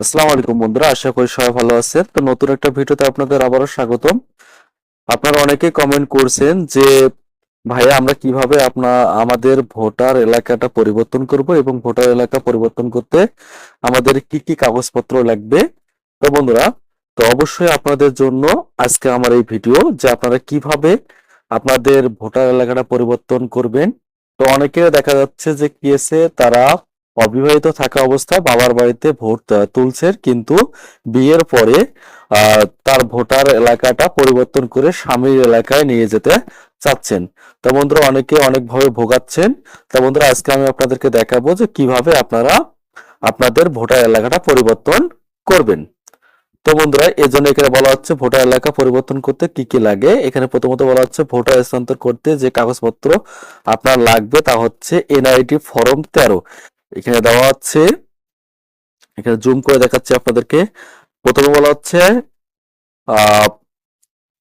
আসসালামু আলাইকুম বন্ধুরা, আশা করি সবাই ভালো আছেন। তো নতুন একটা ভিডিওতে আপনাদের আবারও স্বাগতম। আপনারা অনেকেই কমেন্ট করছেন যে, ভাইয়া, আমরা কীভাবে আপনার আমাদের ভোটার এলাকাটা পরিবর্তন করব এবং ভোটার এলাকা পরিবর্তন করতে আমাদের কি কি কাগজপত্র লাগবে? তো বন্ধুরা, তো অবশ্যই আপনাদের জন্য আজকে আমার এই ভিডিও যে আপনারা কীভাবে আপনাদের ভোটার এলাকাটা পরিবর্তন করবেন। তো অনেকে দেখা যাচ্ছে যে কি তারা অবিবাহিত থাকা অবস্থায় বাবার বাড়িতে ভোট তুলছেন, কিন্তু বিয়ের পরে তার ভোটার এলাকাটা পরিবর্তন করে স্বামীর এলাকায় নিয়ে যেতে চাচ্ছেন। তো বন্ধুরা, অনেকে অনেকভাবে ভোগাচ্ছেন। তো বন্ধুরা, আজকে আমি আপনাদেরকে দেখাবো যে কীভাবে আপনারা আপনাদের ভোটার এলাকাটা পরিবর্তন করবেন। তো বন্ধুরা এজন্য এখানে বলা হচ্ছে ভোটার এলাকা পরিবর্তন করতে কি কি লাগে? এখানে প্রথমত বলা হচ্ছে ভোটার স্থানান্তর করতে যে কাগজপত্র আপনার লাগবে তা হচ্ছে এনআইডি ফর্ম তেরো। এখানে দেওয়া হচ্ছে এখানে জুম করে দেখাচ্ছি আপনাদেরকে। প্রথমে বলা হচ্ছে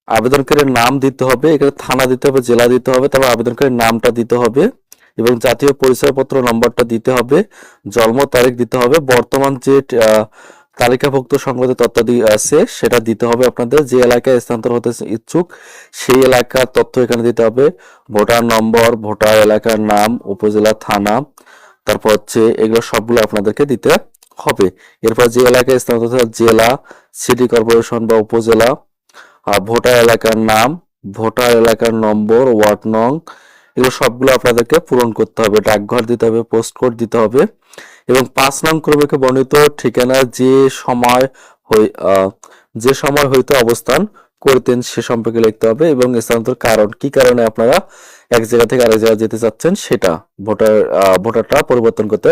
আবেদনকারীর নাম দিতে হবে, এখানে থানা দিতে হবে, জেলা দিতে হবে, তারপর আবেদনকারীর নামটা দিতে হবে এবং জাতীয় পরিচয়পত্র নম্বরটা দিতে হবে, জন্ম তারিখ দিতে হবে, বর্তমান যে তালিকাভুক্ত সংবাদের তথ্যাদি আছে, সেটা দিতে হবে আপনাদের, যে এলাকায় স্থানান্তর হতে ইচ্ছুক, সেই এলাকার তথ্য এখানে দিতে হবে, ভোটার নম্বর, ভোটার এলাকার নাম, উপজেলা থানা তারপর হচ্ছে এগুলো সবগুলো আপনাদেরকে দিতে হবে। এরপর যে এলাকায় স্থানান্তর জেলা সিটি কর্পোরেশন বা উপজেলা ভোটার এলাকার নাম, ভোটার এলাকার নম্বর, ওয়ার্ড নং, এগুলো সবগুলো আপনাদেরকে পূরণ করতে হবে। ডাকঘর দিতে হবে পোস্ট কোড দিতে হবে এবং পাঁচ নং ক্রমিকে বর্ণিত ঠিকানা যে সময় যে সময় হইতে অবস্থান করতেন সে সম্পর্কে লিখতে হবে এবং স্থানান্তর কারণ। কি কারণে আপনারা এক জায়গা থেকে আরেক জায়গায় যেতে চাচ্ছেন? সেটা ভোটার ভোটারটা পরিবর্তন করতে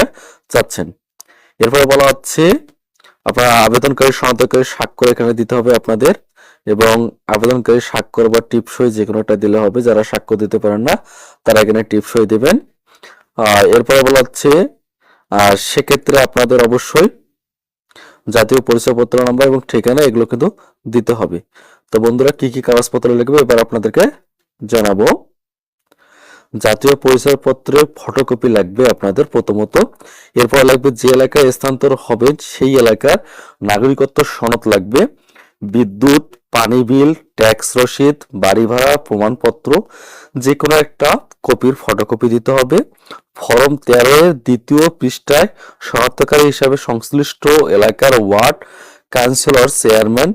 চাচ্ছেন। এরপরে বলা হচ্ছে, আপনার আবেদনকারী সনাতনকারী স্বাক্ষর এখানে দিতে হবে আপনাদের এবং আবেদনকারী, স্বাক্ষর বা টিপসই যে কোনোটা দিলে হবে। যারা স্বাক্ষর দিতে পারেন না, তারা এখানে টিপসই দিবেন। এরপরে বলা হচ্ছে আর সেক্ষেত্রে আপনাদের অবশ্যই জাতীয় পরিচয়পত্র, নাম্বার এবং ঠিকানা এগুলো কিন্তু দিতে হবে। বন্ধুরা কি কি কাগজপত্র লাগবে এবার আপনাদেরকে জানাব। জাতীয় পরিচয়পত্রের ফটোকপি লাগবে আপনাদের প্রথমত। এরপর লাগবে যে এলাকায় স্থানান্তর হবেন সেই এলাকার নাগরিকত্ব সনদ লাগবে। বিদ্যুৎ, পানি বিল, ট্যাক্স রসিদ, বাড়ি ভাড়া, প্রমাণপত্র যে কোনো একটা কপির ফটোকপি দিতে হবে। ফর্ম তেরো এর দ্বিতীয় পৃষ্ঠায় শনাক্তকারী হিসাবে সংশ্লিষ্ট এলাকার ওয়ার্ড, কাউন্সিলর, চেয়ারম্যান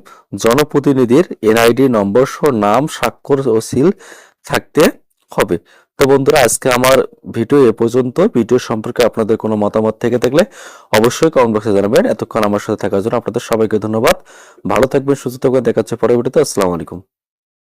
জনপ্রতিনিধির এনআইডি নম্বর সহ নাম, স্বাক্ষর ও সিল থাকতে হবে। তো বন্ধুরা, আজকে আমার ভিডিও এ পর্যন্ত। ভিডিও সম্পর্কে আপনাদের কোনো মতামত থেকে থাকলে অবশ্যই কমেন্ট বক্সে জানাবেন। এতক্ষণ আমার সাথে থাকার জন্য আপনাদের সবাইকে ধন্যবাদ। ভালো থাকবেন, সুস্থ থাকবেন। দেখাচ্ছে পরে ভিডিওতে আসসালামু আলাইকুম।